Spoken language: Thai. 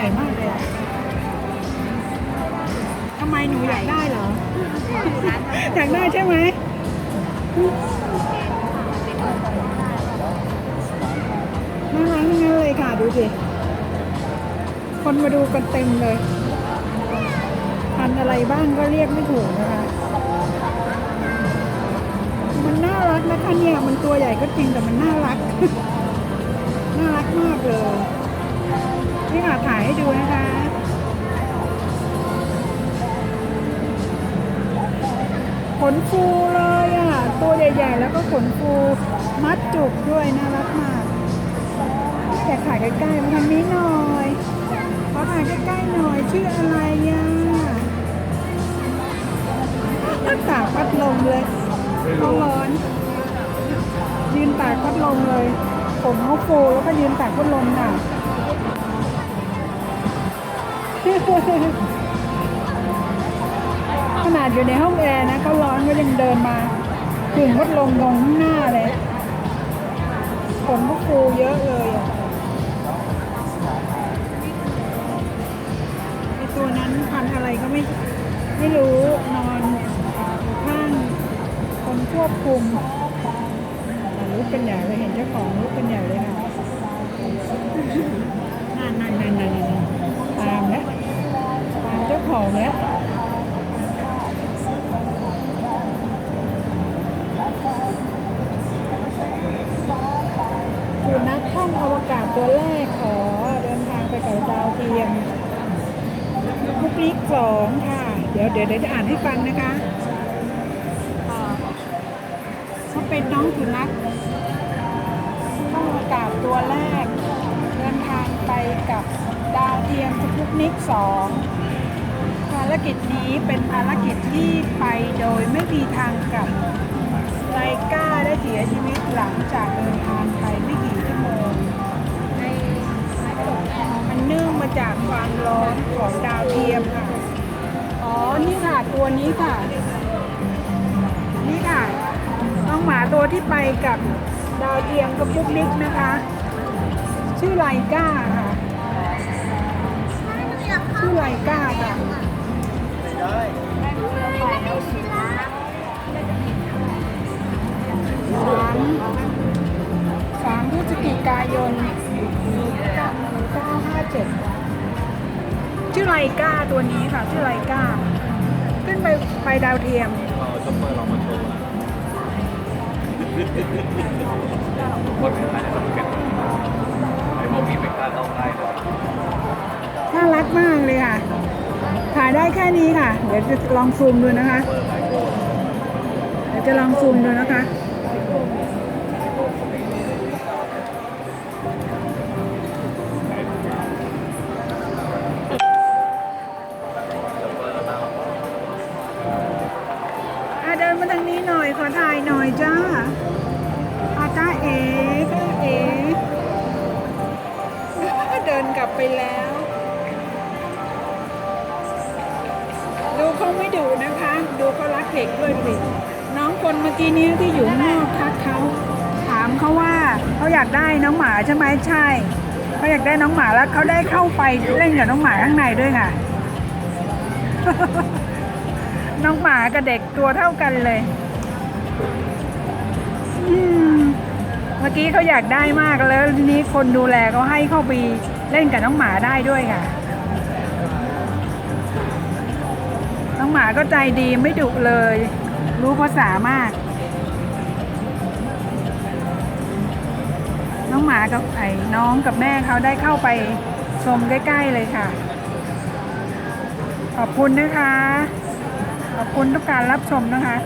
ญ่มากเลยอะทำไมหนูอยากได้เหรอ อยากได้ใช่ไหมน่ารักทั้งนั้นเลยค่ะ ดูสิ คนมาดูกันเต็มเลย พันอะไรบ้างก็เรียกไม่ถูกนะคะ มันน่ารักนะคะเนี่ย มันตัวใหญ่ก็จริงแต่มันน่ารัก น่ารักมากเลย นี่ค่ะถ่ายให้ดูนะคะขนฟูเลยอะ ตัวใหญ่ ๆ แล้วก็ขนฟูมัดจุกด้วยน่ารักมาก แต่ถ่ายใกล้ๆมาทางนี้หน่อยขอถ่ายใกล้ๆหน่อยชื่ออะไรอะตากพัดลมเลยเขาร้อนยืนตากพัดลมเลย ผมเขาฟูแล้วก็ยืนตากพัดลมน่ะ ขนาดอยู่ในห้องแอร์นะเขาร้อนก็ยังเดินมาถึงพัดลมตรงข้างหน้าเลยขนก็ฟูเยอะเลยอะไอตัวนั้นพันอะไรก็ไม่ไม่รู้นอนอยู่ข้างคนควบคุม ลุกเป็นใหญ่เลยเห็นเจ้าของลุกเป็นใหญ่เลยค่ะนั่นนั่นนั่นนั่นตามแล้วตามเจ้าของแล้วคือนักท่องอวกาศตัวแรกขอเดินทางไปกับดาวเทียมคุกลิกสองค่ะ เดี๋ยวเดี๋ยวเดี๋ยวจะอ่านให้ฟังนะคะอ่า เป็นน้องสุนัขท่องอวกาศตัวแรก เดินทางไปกับดาวเทียมสปุกนิกสองภารกิจนี้เป็นภารกิจที่ไปโดยไม่มีทางกลับไลก้าได้เสียชีวิตหลังจากเดินทางไปไม่กี่ชั่วโมงมันเนื่องมาจากความร้อนของดาวเทียมค่ะ อ๋อ นี่ค่ะ ตัวนี้ค่ะ วที่ไปกับดาวเทียมกับปุ๊กนิกนะคะ ชื่อไลก้าค่ะ ชื่อไลก้าค่ะสามสามพฤศจิกายนเก้าเก้าห้าเจ็ดชื่อไลก้าตัวนี้ค่ะ ชื่อไลก้า ขึ้นไปไปดาวเทียมเราช็อปเปอร์ลองมาโชว์ คนเป็นใครจะต้องเก็บไอ้พวกนี้เป็นการเอาได้เลยน่ารักมากเลยค่ะ ถ่ายได้แค่นี้ค่ะ เดี๋ยวจะลองซูมดูนะคะ เดี๋ยวจะลองซูมดูนะคะเเดินมาทางนี้หน่อย ขอถ่ายหน่อยจ้าอาจ้าเอ๋จ้าเอ๋เดินกลับไปแล้ว ดูเขาไม่ดุนะคะ ดูเขารักเด็กด้วยสิน้องคนเมื่อกี้นี้ที่อยู่นอกทักเขาถามเขาว่าเขาอยากได้น้องหมาใช่ไหมใช่เขาอยากได้น้องหมาแล้วเขาได้เข้าไปเล่นกับน้องหมาข้างในด้วยค่ะ น้องหมากับเด็กตัวเท่ากันเลย เมื่อกี้เขาอยากได้มากแล้วทีนี้คนดูแลเขาให้เข้าไปเล่นกับน้องหมาได้ด้วยค่ะ น้องหมาก็ใจดีไม่ดุเลย รู้ภาษามาก น้องหมากับไอ้น้องกับแม่เขาได้เข้าไปชมใกล้ ๆ เลยค่ะ ขอบคุณนะคะ ขอบคุณทุกการรับชมนะคะ